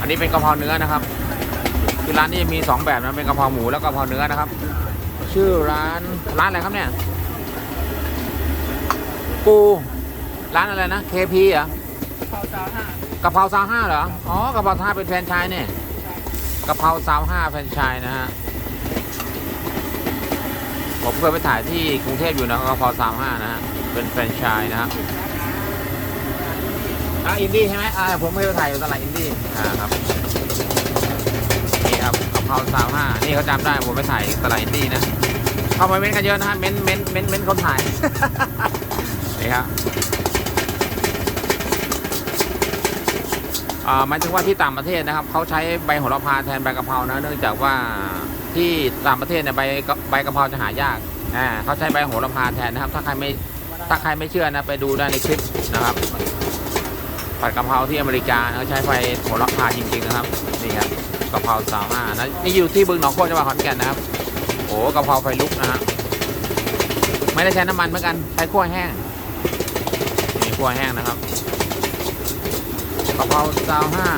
อันนี้เป็นกะเพราเนื้อนะครับ คือร้านนี้จะมีสองแบบนะเป็นกะเพราหมูแล้วก็กะเพราเนื้อนะครับ ชื่อร้านร้านอะไรครับเนี่ยปูร้านอะไรนะ KP เหรอเผาสาวห้ากะเพราซาวห้าเหรออ๋อกะเพราซาวห้าเป็นแฟรนไชส์เนี่ยกะเพราซาวห้าแฟรนไชส์นะฮะผมเคยไปถ่ายที่กรุงเทพอยู่นะกะเพราซาวห้านะฮะเป็นแฟรนไชส์นะครับอ่าอินดี้ใช่ไหมอ่าผมเคยไปถ่ายอยู่ตลาดอินดี้อ่าครับ นี่ครับกะเพราซาวห้านี่เขาจำได้ผมไปถ่ายตลาดอินดี้นะเข้ามาเม้นต์กันเยอะนะฮะเม้นเม้นต์เม้นต์เม้นต์คนถ่ายนี่ครับหมายถึงว่าที่ต่างประเทศนะครับเขาใช้ใบโหระพาแทนใบกะเพรานะเนื่องจากว่าที่ต่างประเทศเนี่ยใบใบกะเพราจะหายากอ่าเขาใช้ใบโหระพาแทนนะครับ ถ้าใครไม่ถ้าใครไม่เชื่อนะไปดูได้ในคลิปนะครับผัดกะเพราที่อเมริกาเขาใช้ใบโหระพาจริงๆนะครับนี่ครับ กะเพราซาวห้านะนี่อยู่ที่บึงหนองโคจังหวัดขอนแก่นนะครับโอ้กะเพราไฟลุกนะฮะไม่ได้ใช้น้ำมันเหมือนกันใช้ขั้วแห้งนี่ขั้วแห้งนะครับกะเพราซาวห้า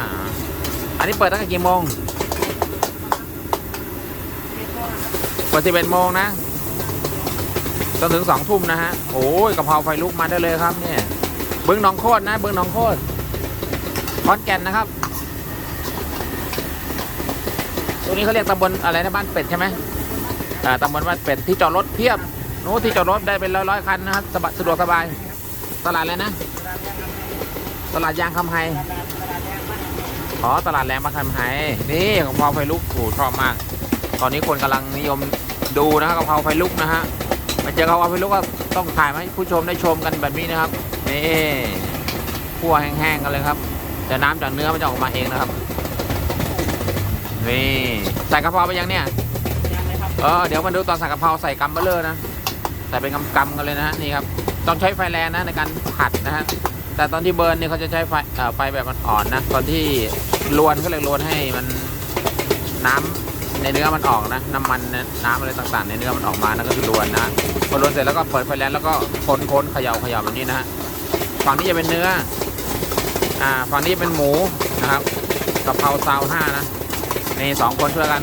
อันนี้เปิดตั้งแต่กี่โมงเปิดสิบเอ็ดโมงนะจนถึงสองทุ่มนะฮะโอ้ยกะเพราไฟลุกมาได้เลยครับเนี่ยบิ้งหนองโคตรนะบิ้งหนองโคตรขอนแก่นนะครับ ต รงนี้เขาเรียกตำบลอะไรนะบ้านเป็ดใช่ไหมอ่าตำบลบ้านเป็ดที่จอดรถเพียบโน้นที่จอดรถได้เป็นร้อยร้อยๆคันนะครับสบายสะดวกสบาย ตลาดอะไรนะ ตลาดยางคำไฮอ๋อตลาดแรงมาคำไฮนี่กะเพราไฟลุกโหชอบมาก ตอนนี้คนกำลังนิยมดูนะครับกะเพราไฟลุกนะฮะมาเจอกะเพราไฟลุกก็ต้องถ่ายมาให้ผู้ชมได้ชมกันแบบนี้นะครับนี่คั่วแห้งๆกันเลยครับแต่น้ำจากเนื้อมันจะออกมาเองนะครับ นี่ใส่กะเพราไปยังเนี่ยยังเลยครับเออเดี๋ยวมาดูตอนใส่กะเพราใส่กัมเบลเลอร์นะใส่เป็นกำๆกันเลยนะฮะนี่ครับต้องใช้ไฟแรงนะในการผัดนะฮะแต่ตอนที่เบิร์นเนี่ยเขาจะใช้ไฟเอ่อไฟแบบอ่อนๆนะตอนที่ลวนก็เลยลวนให้มันน้ำในเนื้อมันออกนะน้ำมันนะน้ำอะไรต่างๆ ในเนื้อมันออกมานะก็คือลวนนะพอลวนเสร็จแล้วก็เปิดไฟแรงแล้วก็คนๆเขย่าเขย่าแบบนี้นะฮะฝั่งนี้จะเป็นเนื้ออ่าฝั่งนี้เป็นหมูนะครับกะเพราซาวห้านะ นี่สองคนช่วยกัน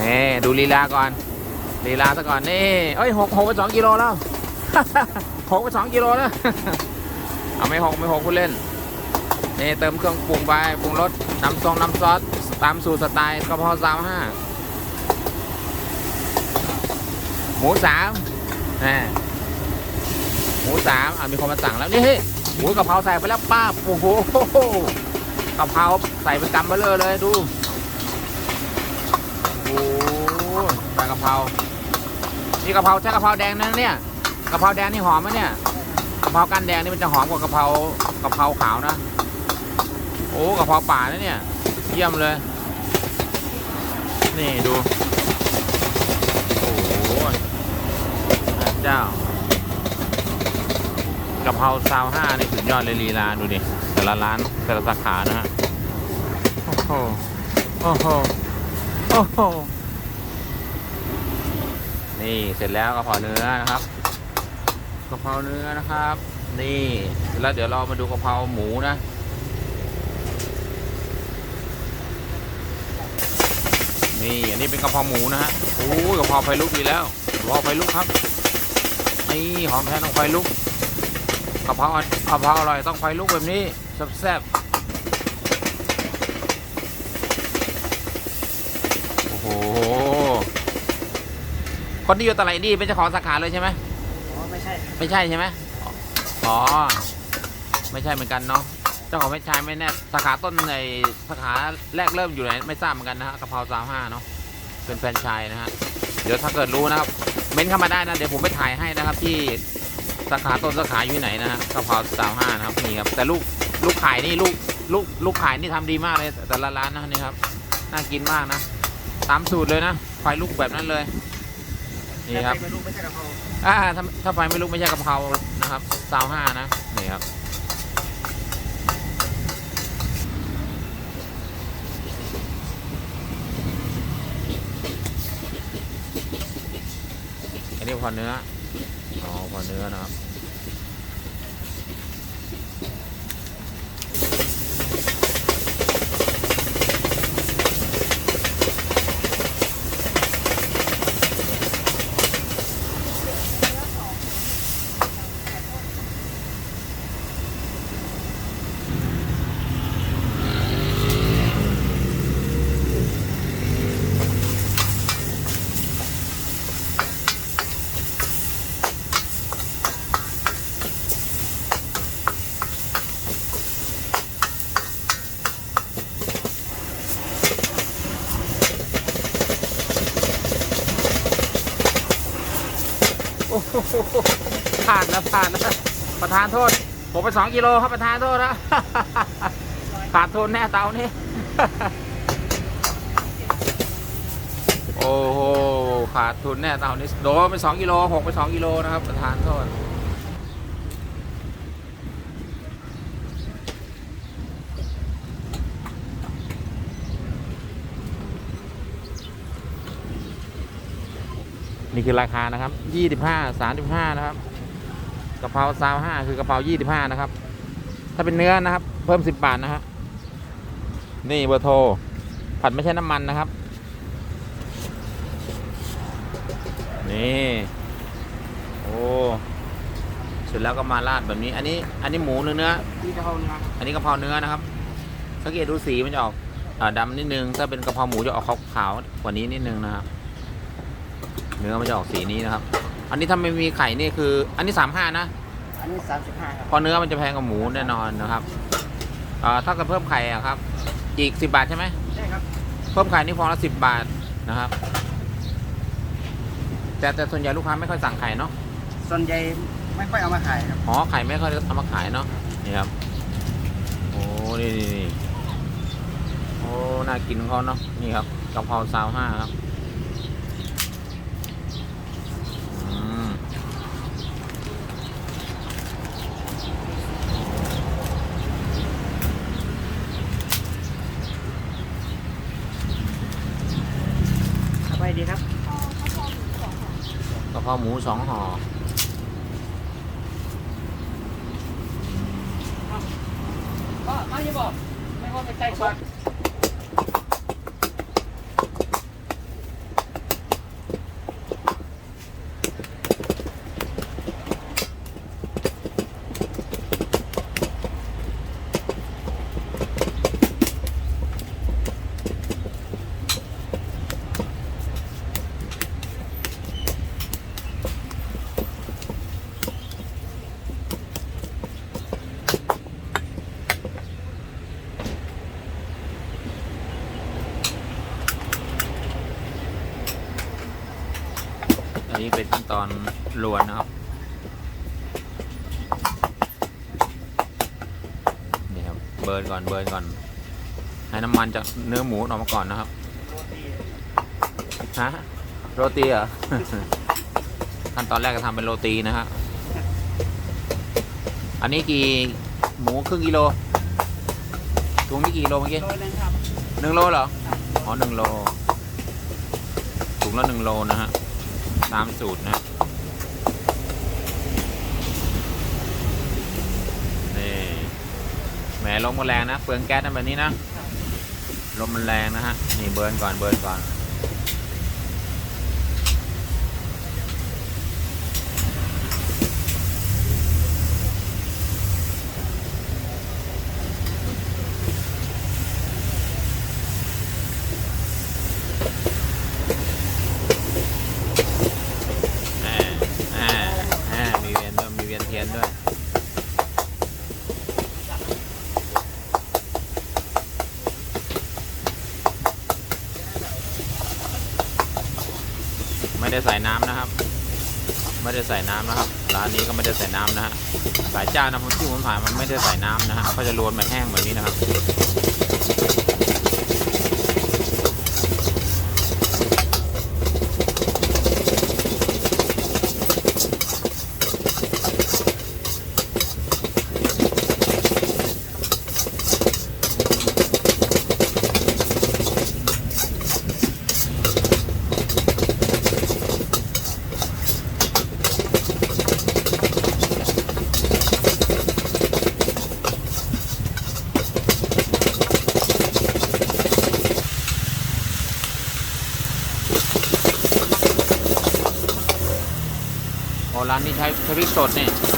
นี่ดูลีลาก่อน ลีลาซะก่อน นี่ เอ้ยหกหกไปสองกิโลแล้วหกไปสองกิโลแล้ว เอาไม่หกไม่หกคุณเล่น นี่เติมเครื่องปรุงไปปรุงรสน้ำซองน้ำซอสตามสูตรสไตล์กะเพราสามห้าหมูสามนี่ มูสามอะมีคนมาสั่งแล้วนี่เฮ้ยหมูกะเพราใส่ไปแล้วป้าโอ้โหกะเพราใส่เป็นกำเลอเลยดูโอ้ยใบกะเพรานี่กะเพราใช่กะเพราแดงนะเนี่ยกะเพราแดงนี่หอมไหมเนี่ยกะเพรากันแดงนี่มันจะหอมกว่ากะเพรากะเพราขาวนะโอ้กะเพราป่านะเนี่ยเยี่ยมเลย นี่ดูโอ้โหพระเจ้าะเพราซาวห้านี่สุดยอดเลยลีลาดูดิแต่ละร้านแต่ละสาขานะฮะโอ้โหโอ้โหโอ้โหนี่เสร็จแล้วกะเพราเนื้อนะครับกะเพราเนื้อนะครับ นี่แล้วเดี๋ยวเรามาดูกะเพราหมูนะนี่อันนี้เป็นกะเพราหมูนะฮะโอ้ยกะเพราไฟลุกดีแล้วกะเพราไฟลุกครับนี่หอมแท้ต้องไฟลุก กะเพรากะเพราอร่อยต้องไฟลุกแบบนี้แซ่บๆโอ้โห คนที่อยู่ตลาดอินดี้เป็นเจ้าของสาขาเลยใช่ไหมอ๋อไม่ใช่ไม่ใช่ใช่ไหมอ๋อ ไม่ใช่เหมือนกันเนาะ เจ้าของไม่ใช่ไม่แน่ สาขาต้นในสาขาแรกเริ่มอยู่ไหนไม่ทราบเหมือนกันนะฮะกะเพราสามห้าเนาะ เป็นแฟรนไชส์นะฮะ เดี๋ยวถ้าเกิดรู้นะครับ เม้นเข้ามาได้นะ เดี๋ยวผมไปถ่ายให้นะครับที่ สาขาต้นสาขาอยู่ที่ไหนนะฮะกะเพราสาวห้านะครับนี่ครับแต่ลูกลูกขายนี่ลูกลูกลูกขายนี่ทำดีมากเลยแต่ละร้านนะนี่ครับน่ากินมากนะตามสูตรเลยนะไฟลุกแบบนั้นเลยนี่ครับไม่รู้ไม่ใช่กะเพราอ่าถ้าถ้าไฟไม่ลุกไม่ใช่กะเพรานะครับสาวห้านะนี่ครับอันนี้พอเนื้อ อ๋อพอเนื้อนะครับ ผ่านนะผ่านนะประธานโทษ ผมไปสองกิโลครับประธานโทษนะขาดทุนแน่เตานี่ โอ้โหขาดทุนแน่เตานี่โดนไปสองกิโลหกไปสองกิโลนะครับประธานโทษ นี่คือราคานะครับยี่สิบห้าสามสิบห้านะครับกะเพราซาวห้าคือกะเพรายี่สิบห้านะครับ ถ้าเป็นเนื้อนะครับ เพิ่มสิบบาทนะฮะนี่เบอร์โทรผัดไม่ใช่น้ำมันนะครับ นี่โอ้เสร็จแล้วก็มาราดแบบนี้ อันนี้ อันนี้หมูเนื้อเนื้อที่กะเพราเนื้ออันนี้กะเพราเนื้อนะครับ สังเกตดูสีมันจะออกอาดำนิดนึง ถ้าเป็นกะเพราหมูจะออกขาวๆกว่านี้นิดนึงนะครับ เนื้อมันจะออกสีนี้นะครับ อันนี้ถ้าไม่มีไข่นี่คือ อันนี้สามห้านะ อันนี้สามสิบห้าครับเพอเนื้อมันจะแพงกว่าหมูแน่นอนนะครับเอ่อถ้าเกิดเพิ่มไข่อะครับ อีกสิบาทใช่ไหมใช่ครับ เพิ่มไข่นี่ฟองละสิบบาทนะครับ แต่แต่ส่วนใหญ่ลูกค้าไม่ค่อยสั่งไข่เนาะ ส่วนใหญ่ไม่ค่อยเอามาขายครับ อ๋อ ไข่ไม่ค่อยเอามาขายเนาะ นี่ครับ โอ้ นี่นี่นี่โอ้ น่ากินของเขาเนาะ นี่ครับกะเพราซาวห้าครับ อืม เอาไปดีครับ กะเพราหมูสองห่อ ก็ไม่ได้บอกไม่ว่าไปใส่ซอส อั นนี้เป็นขั้นตอนลวนนะครับ นี่ครับ เบิร์นก่อน เบิร์นก่อน ให้น้ำมันจากเนื้อหมูออกมาก่อนนะครับ ฮะ โรตีเหรอ ขั้นตอนแรกก็ทำเป็นโรตีนะฮะ อันนี้กี่หมูครึ่งกิโลถุงนี้กี่กิโลเมื่อกี้โรยเลยครับหนึ่งโลเหรอ อ๋อหนึ่งโลถุงละหนึ่งโลนะฮะ ตามสูตรนะนี่แหมลมมันแรงนะเปลืองแก๊สนะแบบนี้นะลมมันแรงนะฮะนี่เบิร์นก่อนเบิร์นก่อน อ่าอ่าอ่ามีเวียนด้วยมีเวียนเทียนด้วย ไม่ได้ใส่น้ำนะครับ ไม่ได้ใส่น้ำนะครับ ร้านนี้ก็ไม่ได้ใส่น้ำนะฮะหลายเจ้านะผมที่ผมผ่ายมันไม่ได้ใส่น้ำนะฮะเขาจะโรวนแบบแห้งแบบนี้นะครับ ใช้พริกสดนี่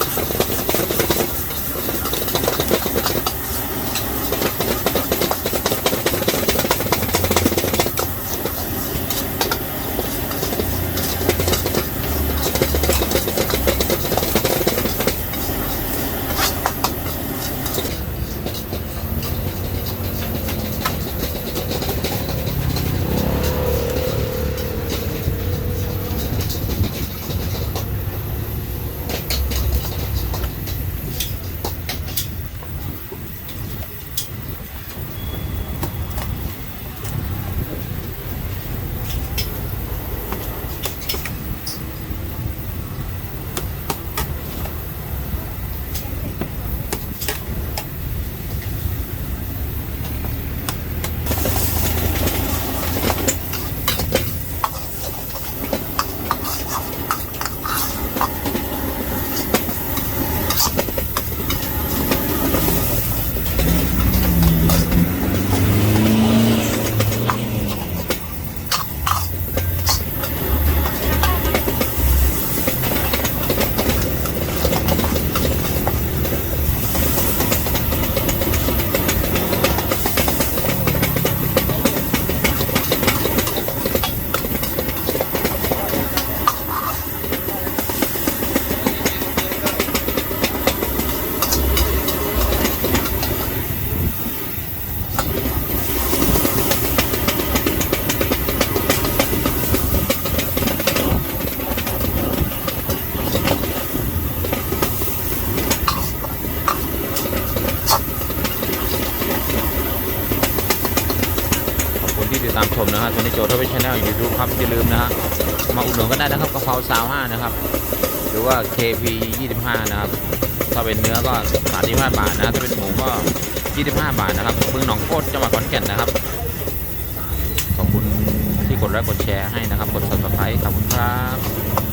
นะฮะทนี้โจทวิชแนลยูทูบครับอย่าลืมนะฮะมาอุดหนุนก็ได้นะครับกะเพราซาวห้านะครับ หรือว่า KP 25 นะครับ ถ้าเป็นเนื้อก็ 35 บาทนะถ้าเป็นหมูก็ 25 บาทนะครับเมืองหนองโคตรจังหวัดขอนแก่นนะครับ ขอบคุณที่กดไลค์กดแชร์ให้นะครับ กด subscribe ขอบคุณครับ